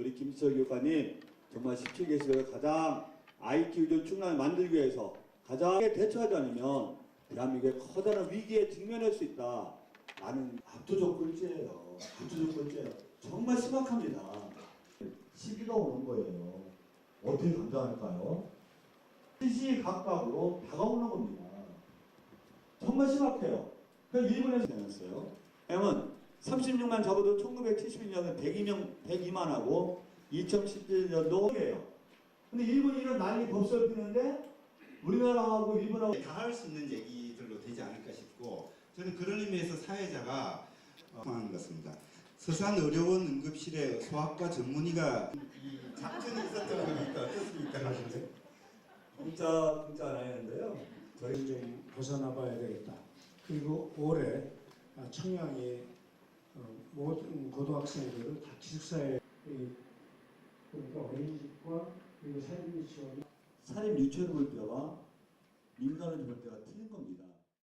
우리 김수철 교관님 정말 17개시를 가장 IT 의존 충남을 만들기 위해서 가장 대처하지 않으면 대한민국의 커다란 위기에 직면할 수 있다. 라는 압도적 꼴찌예요. 압도적 꼴찌예요. 정말 심각합니다. 시기가 오는 거예요. 어떻게 감당할까요? 시시 각각으로 다가오는 겁니다. 정말 심각해요. 그래서 일본에서 내놨어요. 왜냐면 36만 적어도 1971년은 102명, 102만하고 2017년도예요. 근데 일본이 이런 난리 법설 피는데 우리나라하고 일본하고 다 할 수 있는 얘기들로 되지 않을까 싶고 저는 그런 의미에서 사회자가 어, 하는 것 같습니다. 서산의료원 응급실에 소아과 전문의가 이 작전이 있었던 겁니까? 어떻습니까? 공짜 공짜 안 하는데요. 저희 좀 벗어나봐야 되겠다. 그리고 올해 어, 모든 고등학생들을 다 기숙사에 이, 그러니까 어린이집과 그리고 사립 유치원 사립 유치원 볼 때와 민간을 볼 때가 틀린 겁니다.